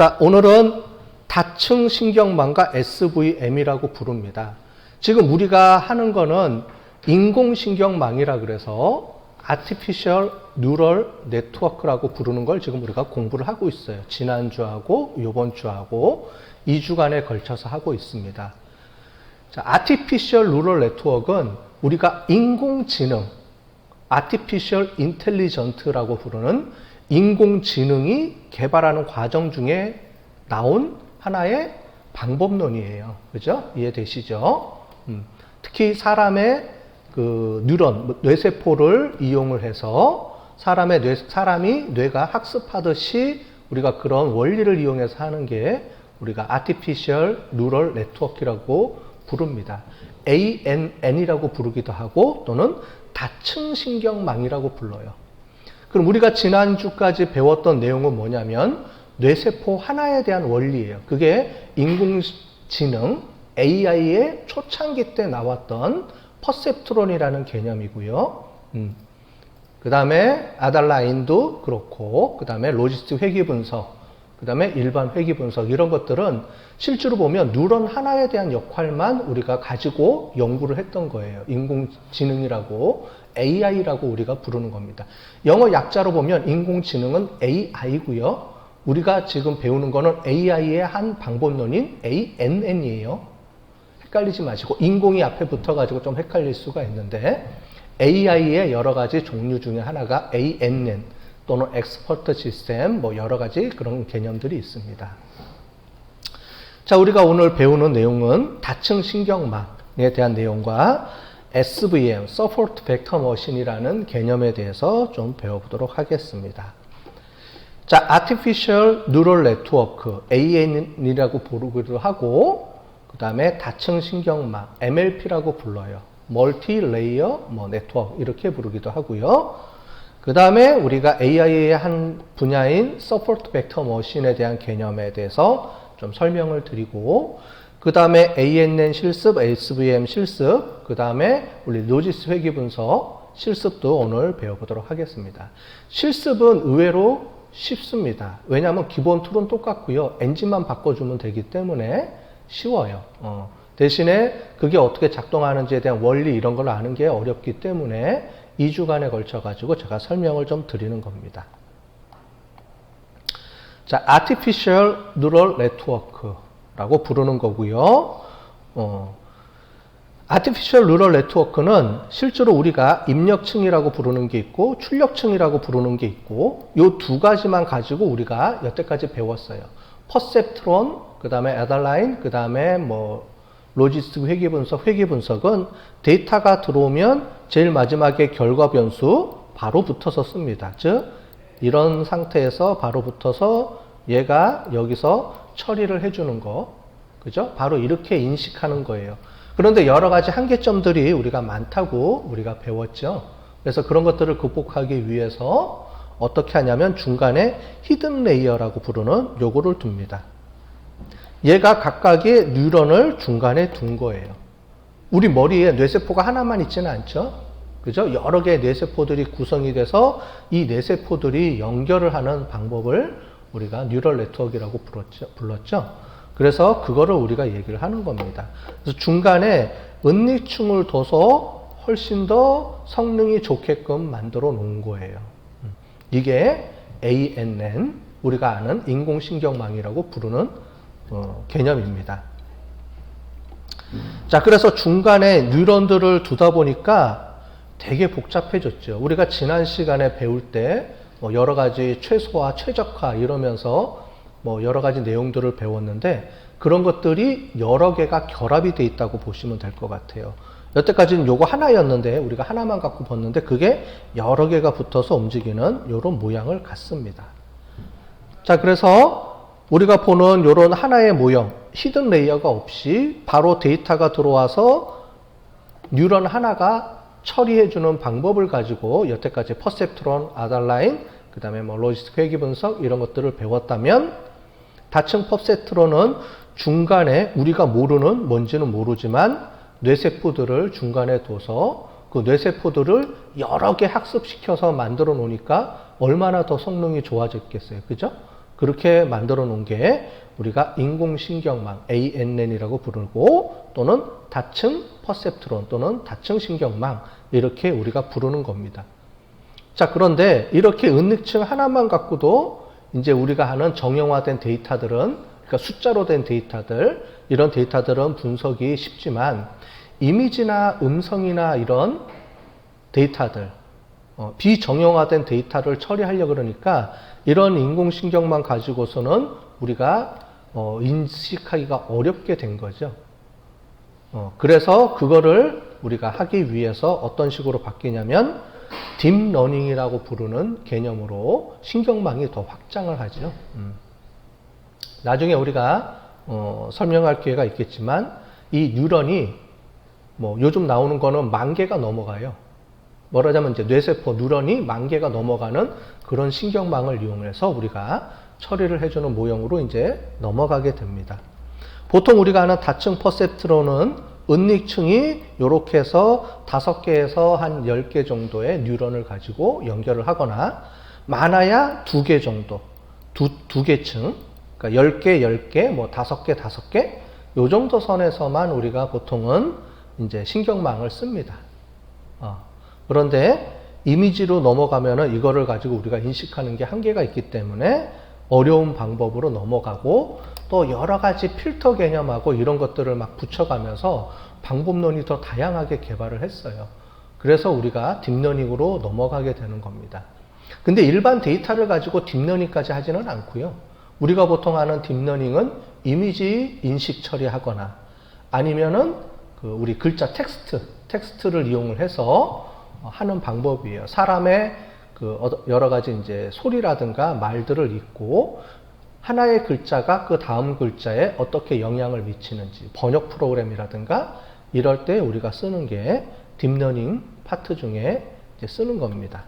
자, 오늘은 다층 신경망과 SVM이라고 부릅니다. 지금 우리가 하는 거는 인공신경망이라 그래서 Artificial Neural Network라고 부르는 걸 지금 우리가 공부를 하고 있어요. 지난주하고 이번 주하고 2주간에 걸쳐서 하고 있습니다. 자, Artificial Neural Network은 우리가 인공지능, Artificial Intelligence라고 부르는 인공지능이 개발하는 과정 중에 나온 하나의 방법론이에요. 그죠? 이해되시죠? 음, 특히 사람의 그 뉴런, 뭐 뇌세포를 이용을 해서 사람의 뇌, 사람이 뇌가 학습하듯이 우리가 그런 원리를 이용해서 하는 게 우리가 Artificial Neural Network이라고 부릅니다. ANN이라고 부르기도 하고 또는 다층 신경망이라고 불러요. 그럼 우리가 지난주까지 배웠던 내용은 뭐냐면 뇌세포 하나에 대한 원리예요. 그게 인공지능 AI의 초창기 때 나왔던 퍼셉트론이라는 개념이고요. 음. 그 다음에 아달라인도 그렇고, 그 다음에 로지스트 회귀 분석, 그 다음에 일반 회귀 분석, 이런 것들은 실제로 보면 뉴런 하나에 대한 역할만 우리가 가지고 연구를 했던 거예요. 인공지능이라고, AI라고 우리가 부르는 겁니다. 영어 약자로 보면 인공지능은 AI고요. 우리가 지금 배우는 거는 AI의 한 방법론인 ANN이에요. 헷갈리지 마시고 인공이 앞에 붙어가지고 좀 헷갈릴 수가 있는데 AI의 여러 가지 종류 중에 하나가 ANN 또는 엑스퍼트 시스템 뭐 여러 가지 그런 개념들이 있습니다. 자, 우리가 오늘 배우는 내용은 다층 신경망에 대한 내용과 SVM, Support Vector Machine이라는 개념에 대해서 좀 배워보도록 하겠습니다. 자, Artificial Neural Network, AN이라고 부르기도 하고, 그 다음에 다층 신경망, MLP라고 불러요. 레이어 뭐 네트워크 이렇게 부르기도 하고요. 그 다음에 우리가 AI의 한 분야인 Support Vector Machine에 대한 개념에 대해서 좀 설명을 드리고, 그 다음에 ANN 실습, SVM 실습, 그 다음에 우리 로지스 회귀 분석 실습도 오늘 배워보도록 하겠습니다. 실습은 의외로 쉽습니다. 왜냐하면 기본 툴은 똑같고요. 엔진만 바꿔주면 되기 때문에 쉬워요. 어. 대신에 그게 어떻게 작동하는지에 대한 원리 이런 걸 아는 게 어렵기 때문에 2주간에 걸쳐 가지고 제가 설명을 좀 드리는 겁니다. 자, Artificial Neural Network라고 부르는 거고요. 어, Artificial Neural Network는 실제로 우리가 입력층이라고 부르는 게 있고 출력층이라고 부르는 게 있고 이 두 가지만 가지고 우리가 여태까지 배웠어요. 퍼셉트론, 그 다음에 에달라인, 그 다음에 뭐 로지스틱 회계 분석, 회계 분석은 데이터가 들어오면 제일 마지막에 결과 변수 바로 붙어서 씁니다. 즉 이런 상태에서 바로 붙어서 얘가 여기서 처리를 해주는 거, 그죠? 바로 이렇게 인식하는 거예요. 그런데 여러 가지 한계점들이 우리가 많다고 우리가 배웠죠. 그래서 그런 것들을 극복하기 위해서 어떻게 하냐면 중간에 히든 레이어라고 부르는 요거를 둡니다. 얘가 각각의 뉴런을 중간에 둔 거예요. 우리 머리에 뇌세포가 하나만 있지는 않죠? 그죠? 여러 개의 뇌세포들이 구성이 돼서 이 뇌세포들이 연결을 하는 방법을 우리가 뉴럴 네트워크라고 불렀죠. 불렀죠? 그래서 그거를 우리가 얘기를 하는 겁니다. 그래서 중간에 은닉충을 둬서 훨씬 더 성능이 좋게끔 만들어 놓은 거예요. 음. 이게 ANN, 우리가 아는 인공신경망이라고 부르는 어, 개념입니다. 자, 그래서 중간에 뉴런들을 두다 보니까 되게 복잡해졌죠. 우리가 지난 시간에 배울 때 뭐 여러 가지 최소화, 최적화 이러면서 뭐 여러 가지 내용들을 배웠는데 그런 것들이 여러 개가 결합이 돼 있다고 보시면 될 것 같아요. 여태까지는 요거 하나였는데 우리가 하나만 갖고 봤는데 그게 여러 개가 붙어서 움직이는 이런 모양을 갖습니다. 자, 그래서 우리가 보는 이런 하나의 모형, 히든 레이어가 없이 바로 데이터가 들어와서 뉴런 하나가 처리해주는 방법을 가지고 여태까지 퍼셉트론, 아달라인, 그 다음에 뭐 로지스틱 회귀 분석 이런 것들을 배웠다면 다층 퍼셉트론은 중간에 우리가 모르는 뭔지는 모르지만 뇌세포들을 중간에 둬서 그 뇌세포들을 여러 개 학습시켜서 만들어 놓으니까 얼마나 더 성능이 좋아졌겠어요. 그죠? 그렇게 만들어 놓은 게 우리가 인공신경망 ANN이라고 부르고 또는 다층 퍼셉트론 또는 다층 신경망 이렇게 우리가 부르는 겁니다. 자, 그런데 이렇게 은닉층 하나만 갖고도 이제 우리가 하는 정형화된 데이터들은 그러니까 숫자로 된 데이터들 이런 데이터들은 분석이 쉽지만 이미지나 음성이나 이런 데이터들 어, 비정형화된 데이터를 처리하려 그러니까 이런 인공신경만 가지고서는 우리가 어, 인식하기가 어렵게 된 거죠. 어, 그래서 그거를 우리가 하기 위해서 어떤 식으로 바뀌냐면 딥러닝이라고 부르는 개념으로 신경망이 더 확장을 하죠. 음. 나중에 우리가 어, 설명할 기회가 있겠지만 이 뉴런이 뭐 요즘 나오는 거는 만 개가 넘어가요. 뭐라자면 이제 뇌세포 뉴런이 만 개가 넘어가는 그런 신경망을 이용해서 우리가 처리를 해주는 모형으로 이제 넘어가게 됩니다. 보통 우리가 아는 다층 퍼셉트로는 은닉층이 이렇게 해서 다섯 개에서 한 열 개 정도의 뉴런을 가지고 연결을 하거나 많아야 두 개 정도, 두, 두 개층, 그러니까 열 개, 열 개, 뭐 다섯 개, 다섯 개, 요 정도 선에서만 우리가 보통은 이제 신경망을 씁니다. 어. 그런데 이미지로 넘어가면은 이거를 가지고 우리가 인식하는 게 한계가 있기 때문에 어려운 방법으로 넘어가고 또 여러 가지 필터 개념하고 이런 것들을 막 붙여가면서 방법론이 더 다양하게 개발을 했어요. 그래서 우리가 딥러닝으로 넘어가게 되는 겁니다. 근데 일반 데이터를 가지고 딥러닝까지 하지는 않고요. 우리가 보통 하는 딥러닝은 이미지 인식 처리하거나 아니면은 그 우리 글자 텍스트, 텍스트를 이용을 해서 하는 방법이에요. 사람의 그 여러 가지 이제 소리라든가 말들을 읽고 하나의 글자가 그 다음 글자에 어떻게 영향을 미치는지 번역 프로그램이라든가 이럴 때 우리가 쓰는 게 딥러닝 파트 중에 쓰는 겁니다.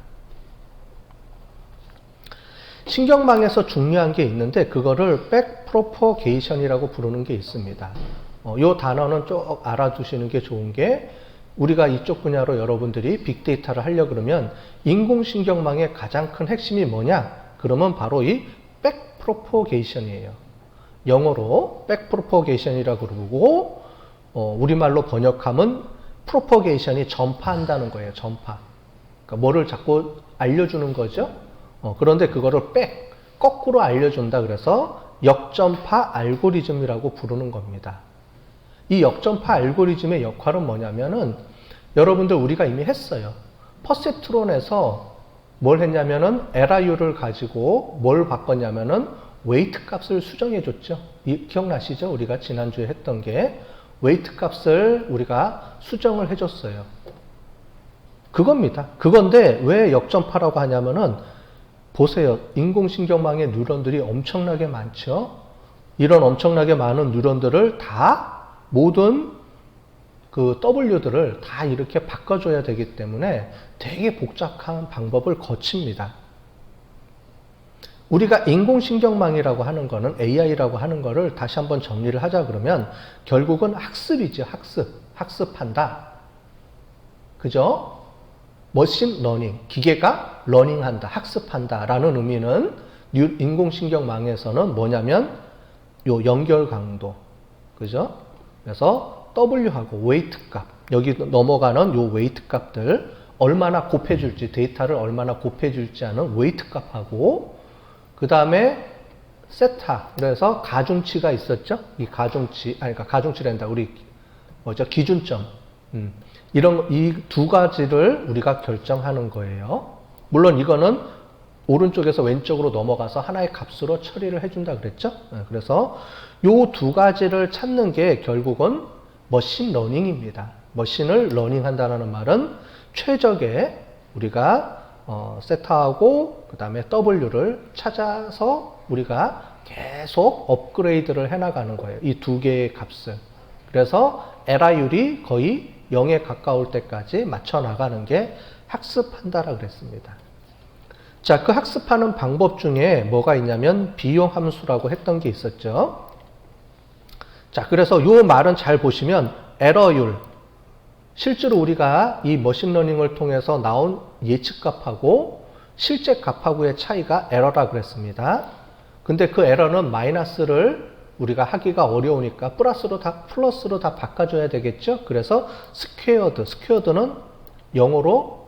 신경망에서 중요한 게 있는데 그거를 백 프로포게이션이라고 부르는 게 있습니다. 어, 이 단어는 쭉 알아두시는 게 좋은 게 우리가 이쪽 분야로 여러분들이 빅데이터를 하려 그러면 인공신경망의 가장 큰 핵심이 뭐냐? 그러면 바로 이 백프로포게이션이에요. 영어로 백프로포게이션이라고 그러고 어, 우리말로 번역하면 프로포게이션이 전파한다는 거예요. 전파. 그러니까 뭐를 자꾸 알려주는 거죠. 어, 그런데 그거를 백 거꾸로 알려준다 그래서 역전파 알고리즘이라고 부르는 겁니다. 이 역전파 알고리즘의 역할은 뭐냐면은 여러분들 우리가 이미 했어요. 퍼셉트론에서 뭘 했냐면은 LIU를 가지고 뭘 바꿨냐면은 웨이트 값을 수정해 줬죠. 기억나시죠? 우리가 지난주에 했던 게 웨이트 값을 우리가 수정을 해 줬어요. 그겁니다. 그건데 왜 역전파라고 하냐면은 보세요. 인공신경망의 뉴런들이 엄청나게 많죠. 이런 엄청나게 많은 뉴런들을 다 모든 그 W들을 다 이렇게 바꿔줘야 되기 때문에 되게 복잡한 방법을 거칩니다. 우리가 인공신경망이라고 하는 거는 AI라고 하는 거를 다시 한번 정리를 하자 그러면 결국은 학습이죠. 학습. 학습한다. 그죠? 머신 러닝. 기계가 러닝한다. 학습한다. 라는 의미는 인공신경망에서는 뭐냐면 요 연결 강도. 그죠? 그래서 W하고 웨이트 값, 여기 넘어가는 요 웨이트 값들 얼마나 곱해줄지, 데이터를 얼마나 곱해줄지 하는 웨이트 값하고, 그 다음에 세타, 그래서 가중치가 있었죠? 이 가중치, 아니, 그러니까 가중치란다. 우리, 뭐죠? 기준점. 음, 이런, 이 두 가지를 우리가 결정하는 거예요. 물론 이거는 오른쪽에서 왼쪽으로 넘어가서 하나의 값으로 처리를 해준다 그랬죠? 네, 그래서 요 두 가지를 찾는 게 결국은 머신 러닝입니다. 머신을 러닝한다는 말은 최적의 우리가 어, 세타하고 그 다음에 W를 찾아서 우리가 계속 업그레이드를 해나가는 거예요. 이 두 개의 값을. 그래서 LI율이 거의 0에 가까울 때까지 맞춰 나가는 게 학습한다라 그랬습니다. 자, 그 학습하는 방법 중에 뭐가 있냐면 비용 함수라고 했던 게 있었죠. 자, 그래서 이 말은 잘 보시면 에러율. 실제로 우리가 이 머신러닝을 통해서 나온 예측값하고 실제 값하고의 차이가 에러라 그랬습니다. 근데 그 에러는 마이너스를 우리가 하기가 어려우니까 플러스로 다 플러스로 다 바꿔줘야 되겠죠. 그래서 스퀘어드, 스퀘어드는 영어로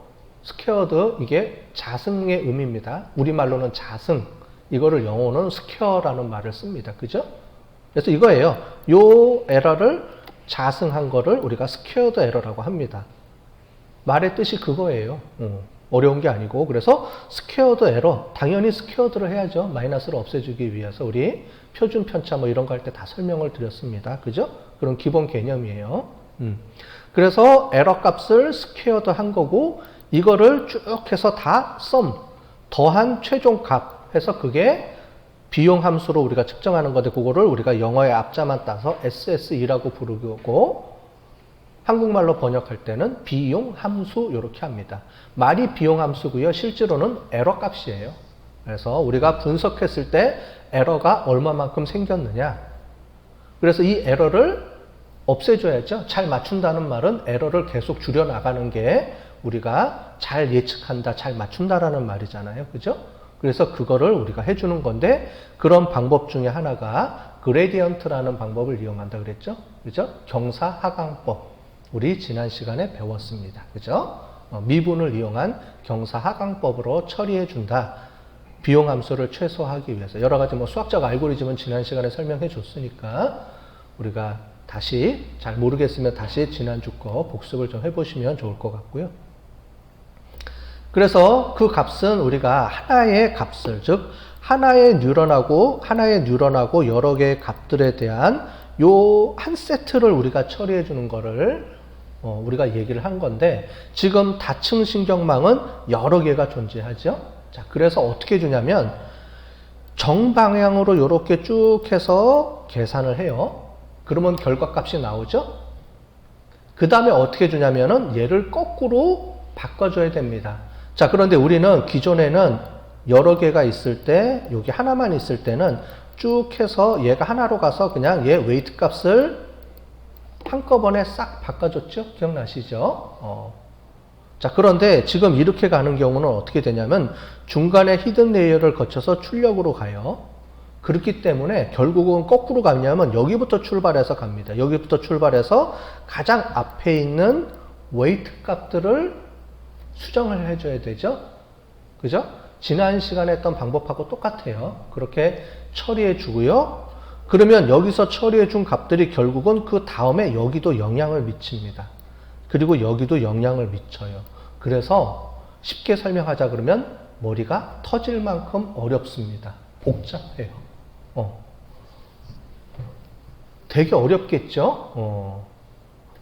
스퀘어드 이게 자승의 의미입니다. 우리말로는 자승. 이거를 영어로는 스퀘어라는 말을 씁니다. 그죠? 그래서 이거예요. 요 에러를 자승한 거를 우리가 스퀘어드 에러라고 합니다. 말의 뜻이 그거예요. 어, 어려운 게 아니고 그래서 스퀘어드 에러 당연히 스퀘어드를 해야죠. 마이너스를 없애주기 위해서 우리 표준 편차 뭐 이런 거 할 때 다 설명을 드렸습니다. 그죠? 그런 기본 개념이에요. 음. 그래서 에러 값을 스퀘어드 한 거고 이거를 쭉 해서 다 썸, 더한 최종 값 해서 그게 비용 함수로 우리가 측정하는 건데 그거를 우리가 영어의 앞자만 따서 SSE라고 부르고 한국말로 번역할 때는 비용 함수 이렇게 합니다. 말이 비용 함수고요. 실제로는 에러 값이에요. 그래서 우리가 분석했을 때 에러가 얼마만큼 생겼느냐. 그래서 이 에러를 없애줘야죠. 잘 맞춘다는 말은 에러를 계속 줄여나가는 게 우리가 잘 예측한다, 잘 맞춘다라는 말이잖아요. 그죠? 그래서 그거를 우리가 해주는 건데 그런 방법 중에 하나가 그레디언트라는 방법을 이용한다 그랬죠? 그죠? 경사 하강법. 우리 지난 시간에 배웠습니다. 그죠? 어, 미분을 이용한 경사 하강법으로 처리해 준다. 비용 함수를 최소화하기 위해서 여러 가지 뭐 수학적 알고리즘은 지난 시간에 설명해 줬으니까 우리가 다시 잘 모르겠으면 다시 지난주 거 복습을 좀 해보시면 좋을 것 같고요. 그래서 그 값은 우리가 하나의 값을 즉 하나의 뉴런하고 하나의 뉴런하고 여러 개의 값들에 대한 요 한 세트를 우리가 처리해 주는 거를 어, 우리가 얘기를 한 건데 지금 다층 신경망은 여러 개가 존재하죠. 자, 그래서 어떻게 주냐면 정방향으로 이렇게 쭉 해서 계산을 해요. 그러면 결과값이 나오죠. 그 다음에 어떻게 주냐면은 얘를 거꾸로 바꿔줘야 됩니다. 자, 그런데 우리는 기존에는 여러 개가 있을 때, 여기 하나만 있을 때는 쭉 해서 얘가 하나로 가서 그냥 얘 웨이트 값을 한꺼번에 싹 바꿔줬죠? 기억나시죠? 어. 자, 그런데 지금 이렇게 가는 경우는 어떻게 되냐면 중간에 히든 레이어를 거쳐서 출력으로 가요. 그렇기 때문에 결국은 거꾸로 가냐면 여기부터 출발해서 갑니다. 여기부터 출발해서 가장 앞에 있는 웨이트 값들을 수정을 해줘야 되죠. 그죠? 지난 시간에 했던 방법하고 똑같아요. 그렇게 처리해 주고요. 그러면 여기서 처리해 준 값들이 결국은 그 다음에 여기도 영향을 미칩니다. 그리고 여기도 영향을 미쳐요. 그래서 쉽게 설명하자 그러면 머리가 터질 만큼 어렵습니다. 복잡해요. 어. 되게 어렵겠죠? 어.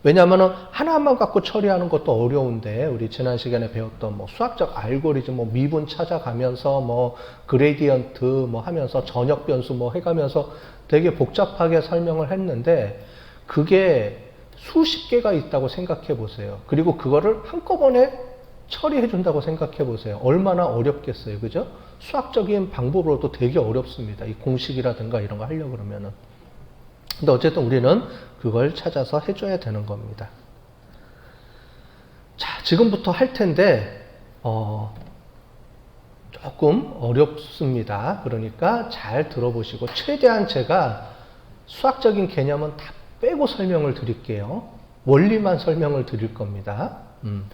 왜냐하면 하나만 갖고 처리하는 것도 어려운데 우리 지난 시간에 배웠던 뭐 수학적 알고리즘 뭐 미분 찾아가면서 뭐 그레디언트 뭐 하면서 전역 변수 뭐 해가면서 되게 복잡하게 설명을 했는데 그게 수십 개가 있다고 생각해 보세요. 그리고 그거를 한꺼번에 처리해 준다고 생각해 보세요. 얼마나 어렵겠어요. 그죠? 수학적인 방법으로도 되게 어렵습니다. 이 공식이라든가 이런 거 하려고 그러면은. 근데 어쨌든 우리는 그걸 찾아서 해줘야 되는 겁니다. 자, 지금부터 할 텐데, 어, 조금 어렵습니다. 그러니까 잘 들어보시고, 최대한 제가 수학적인 개념은 다 빼고 설명을 드릴게요. 원리만 설명을 드릴 겁니다. 음.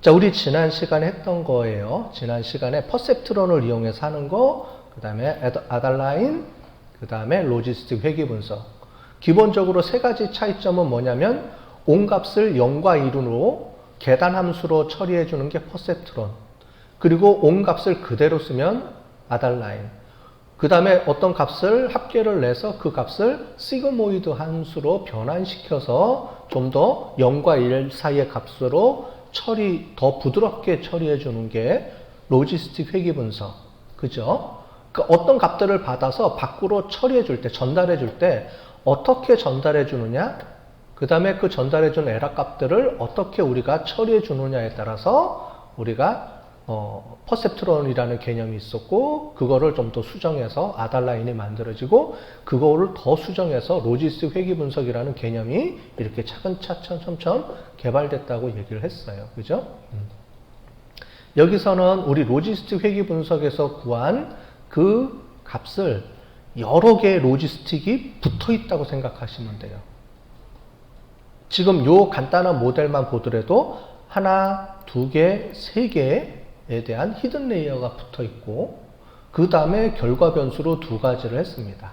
자, 우리 지난 시간에 했던 거예요. 지난 시간에 퍼셉트론을 이용해서 하는 거, 그 다음에 아달라인, 그 다음에 로지스틱 회귀 분석. 기본적으로 세 가지 차이점은 뭐냐면 온 값을 0과 1으로 계단 함수로 처리해 주는 게 퍼셉트론. 그리고 온 값을 그대로 쓰면 아달라인. 그 다음에 어떤 값을 합계를 내서 그 값을 시그모이드 함수로 변환시켜서 좀 더 0과 1 사이의 값으로 처리, 더 부드럽게 처리해 주는 게 로지스틱 회귀 분석. 그죠? 그 어떤 값들을 받아서 밖으로 처리해 줄 때, 전달해 줄 때 어떻게 전달해 주느냐? 그 다음에 그 전달해 준 에러 값들을 어떻게 우리가 처리해 주느냐에 따라서 우리가 어, 퍼셉트론이라는 개념이 있었고 그거를 좀 더 수정해서 아달라인이 만들어지고 그거를 더 수정해서 로지스틱 회귀 분석이라는 개념이 이렇게 차근차근 점점 개발됐다고 얘기를 했어요. 그죠? 음. 여기서는 우리 로지스틱 회귀 분석에서 구한 그 값을 여러 개의 로지스틱이 붙어 있다고 생각하시면 돼요. 지금 요 간단한 모델만 보더라도 하나, 두 개, 세 개에 대한 히든 레이어가 붙어 있고 그 다음에 결과 변수로 두 가지를 했습니다.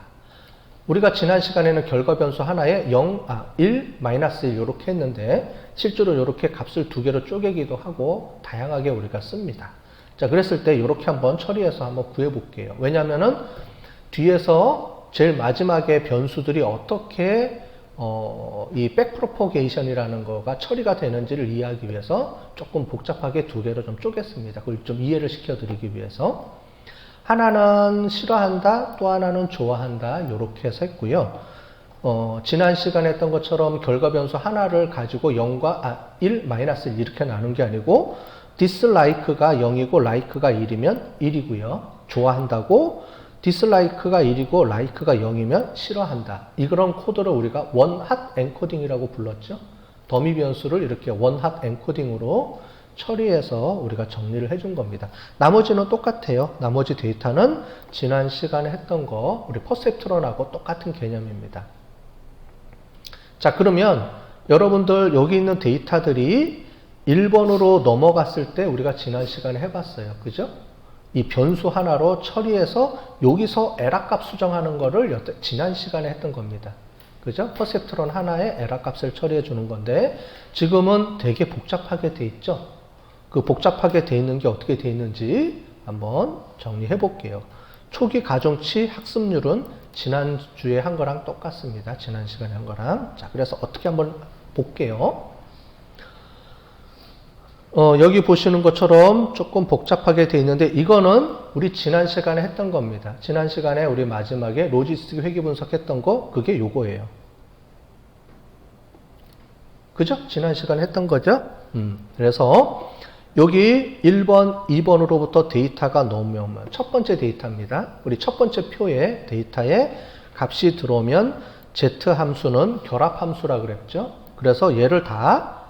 우리가 지난 시간에는 결과 변수 하나에 0, 아, 1, 마이너스 1 이렇게 했는데 실제로 이렇게 값을 두 개로 쪼개기도 하고 다양하게 우리가 씁니다. 자, 그랬을 때 이렇게 한번 처리해서 한번 구해 볼게요. 왜냐면은 뒤에서 제일 마지막에 변수들이 어떻게 어, 이 백프로포게이션이라는 거가 처리가 되는지를 이해하기 위해서 조금 복잡하게 두 개로 좀 쪼갰습니다. 그걸 좀 이해를 시켜드리기 위해서. 하나는 싫어한다, 또 하나는 좋아한다, 이렇게 해서 했고요. 어, 지난 시간에 했던 것처럼 결과 변수 하나를 가지고 0과, 아, 1, 마이너스 1 이렇게 나눈 게 아니고, dislike가 0이고, like가 1이면 1이고요. 좋아한다고, dislike가 1이고, like가 0이면 싫어한다. 이런 코드를 우리가 원핫 엔코딩이라고 불렀죠. 더미 변수를 이렇게 원핫 엔코딩으로 처리해서 우리가 정리를 해준 겁니다. 나머지는 똑같아요. 나머지 데이터는 지난 시간에 했던 거 우리 퍼셉트론하고 똑같은 개념입니다. 자 그러면 여러분들 여기 있는 데이터들이 1번으로 넘어갔을 때 우리가 지난 시간에 해봤어요. 그죠? 이 변수 하나로 처리해서 여기서 에라값 수정하는 거를 여태, 지난 시간에 했던 겁니다. 그죠? 퍼셉트론 하나에 에라값을 처리해 주는 건데 지금은 되게 복잡하게 돼 있죠? 그 복잡하게 돼 있는 게 어떻게 돼 있는지 한번 정리해 볼게요. 초기 가중치 학습률은 지난주에 한 거랑 똑같습니다. 지난 시간에 한 거랑. 자, 그래서 어떻게 한번 볼게요. 어, 여기 보시는 것처럼 조금 복잡하게 돼 있는데 이거는 우리 지난 시간에 했던 겁니다. 지난 시간에 우리 마지막에 로지스틱 회계 분석했던 거 그게 요거예요. 그죠? 지난 시간에 했던 거죠? 음, 그래서 여기 1번, 2번으로부터 데이터가 넘어오면 첫 번째 데이터입니다. 우리 첫 번째 표에 데이터에 값이 들어오면 z 함수는 결합 함수라 그랬죠. 그래서 얘를 다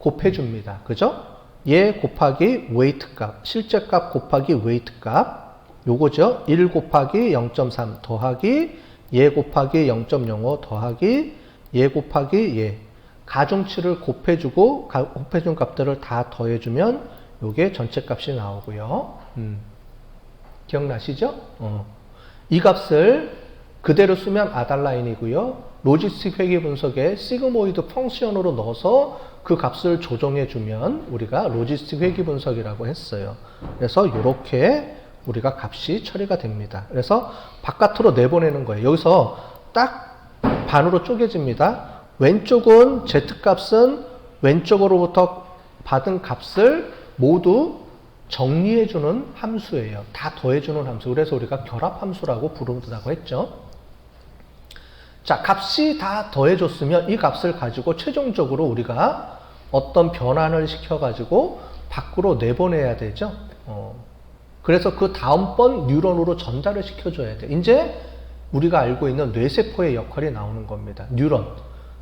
곱해줍니다. 그죠? 얘 곱하기 웨이트 값, 실제 값 곱하기 웨이트 값, 요거죠. 1 곱하기 0.3 더하기 얘 곱하기 0.05 더하기 얘 곱하기 얘. 가중치를 곱해주고 곱해준 값들을 다 더해주면 요게 전체 값이 나오고요. 음. 기억나시죠? 어. 이 값을 그대로 쓰면 아달라인이고요. 로지스틱 회계 분석에 시그모이드 펑션으로 넣어서 그 값을 조정해 주면 우리가 로지스틱 회계 분석이라고 했어요. 그래서 이렇게 우리가 값이 처리가 됩니다. 그래서 바깥으로 내보내는 거예요. 여기서 딱 반으로 쪼개집니다. 왼쪽은 Z값은 왼쪽으로부터 받은 값을 모두 정리해주는 함수예요. 다 더해주는 함수. 그래서 우리가 결합함수라고 부른다고 했죠. 자, 값이 다 더해줬으면 이 값을 가지고 최종적으로 우리가 어떤 변환을 시켜가지고 밖으로 내보내야 되죠. 어. 그래서 그 다음번 뉴런으로 전달을 시켜줘야 돼. 이제 우리가 알고 있는 뇌세포의 역할이 나오는 겁니다. 뉴런.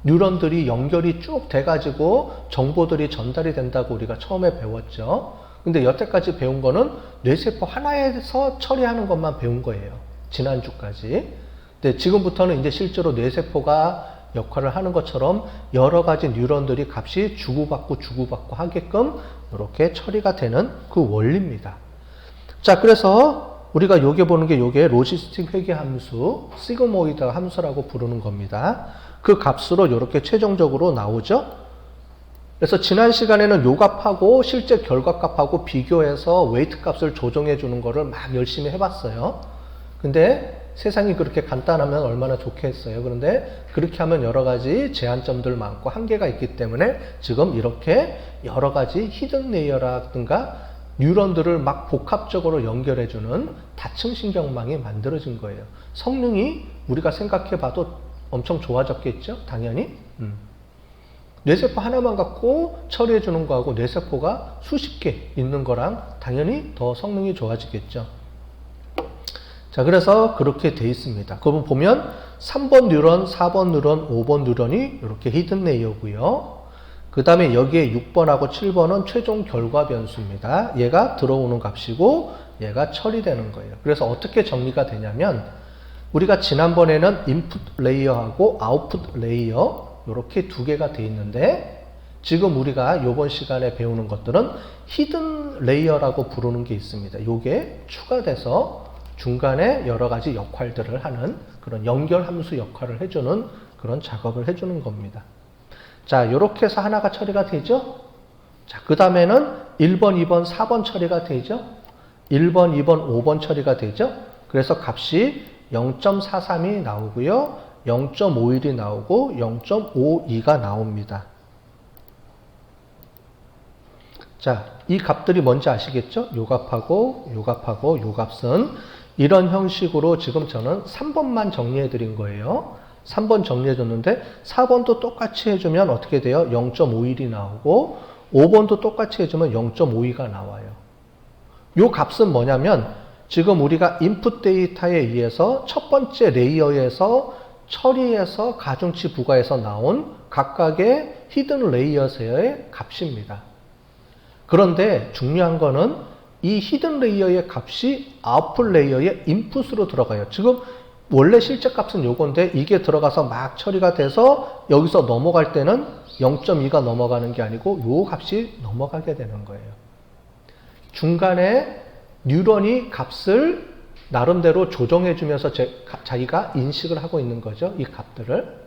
뉴런들이 연결이 쭉 돼가지고 정보들이 전달이 된다고 우리가 처음에 배웠죠. 근데 여태까지 배운 거는 뇌세포 하나에서 처리하는 것만 배운 거예요. 지난주까지. 근데 지금부터는 이제 실제로 뇌세포가 역할을 하는 것처럼 여러 가지 뉴런들이 값이 주고받고 주고받고 하게끔 이렇게 처리가 되는 그 원리입니다. 자, 그래서 우리가 요게 보는 게 요게 로지스틱 회계 함수, 시그모이드 함수라고 부르는 겁니다. 그 값으로 이렇게 최종적으로 나오죠. 그래서 지난 시간에는 요 값하고 실제 결과 값하고 비교해서 웨이트 값을 조정해 주는 거를 막 열심히 해봤어요. 근데 세상이 그렇게 간단하면 얼마나 좋겠어요. 그런데 그렇게 하면 여러 가지 제한점들 많고 한계가 있기 때문에 지금 이렇게 여러 가지 히든 레이어라든가 뉴런들을 막 복합적으로 연결해주는 다층 신경망이 만들어진 거예요. 성능이 우리가 생각해봐도 엄청 좋아졌겠죠? 당연히. 음. 뇌세포 하나만 갖고 처리해주는 거하고 뇌세포가 수십 개 있는 거랑 당연히 더 성능이 좋아지겠죠. 자, 그래서 그렇게 돼 있습니다. 그러면 보면 3번 뉴런, 4번 뉴런, 5번 뉴런이 이렇게 히든 레이어고요. 그 다음에 여기에 6번하고 7번은 최종 결과 변수입니다. 얘가 들어오는 값이고 얘가 처리되는 거예요. 그래서 어떻게 정리가 되냐면 우리가 지난번에는 인풋 레이어하고 아웃풋 레이어 이렇게 두 개가 돼 있는데 지금 우리가 이번 시간에 배우는 것들은 히든 레이어라고 부르는 게 있습니다. 요게 추가돼서 중간에 여러 가지 역할들을 하는 그런 연결 함수 역할을 해주는 그런 작업을 해주는 겁니다. 자, 이렇게 해서 하나가 처리가 되죠? 자, 그 다음에는 1번, 2번, 4번 처리가 되죠? 1번, 2번, 5번 처리가 되죠? 그래서 값이 0.43이 나오고요. 0.51이 나오고 0.52가 나옵니다. 자, 이 값들이 뭔지 아시겠죠? 요 값하고 요 값하고 요 값은 이런 형식으로 지금 저는 3번만 정리해 드린 거예요. 3번 정리해 줬는데 4번도 똑같이 해주면 어떻게 돼요? 0.51이 나오고 5번도 똑같이 해주면 0.52가 나와요. 요 값은 뭐냐면 지금 우리가 인풋 데이터에 의해서 첫 번째 레이어에서 처리해서 가중치 부가해서 나온 각각의 히든 레이어의 값입니다. 그런데 중요한 거는 이 히든 레이어의 값이 아웃풋 레이어의 인풋으로 들어가요. 지금 원래 실제 값은 요건데 이게 들어가서 막 처리가 돼서 여기서 넘어갈 때는 0.2가 넘어가는 게 아니고 요 값이 넘어가게 되는 거예요. 중간에 뉴런이 값을 나름대로 조정해 주면서 자기가 인식을 하고 있는 거죠. 이 값들을.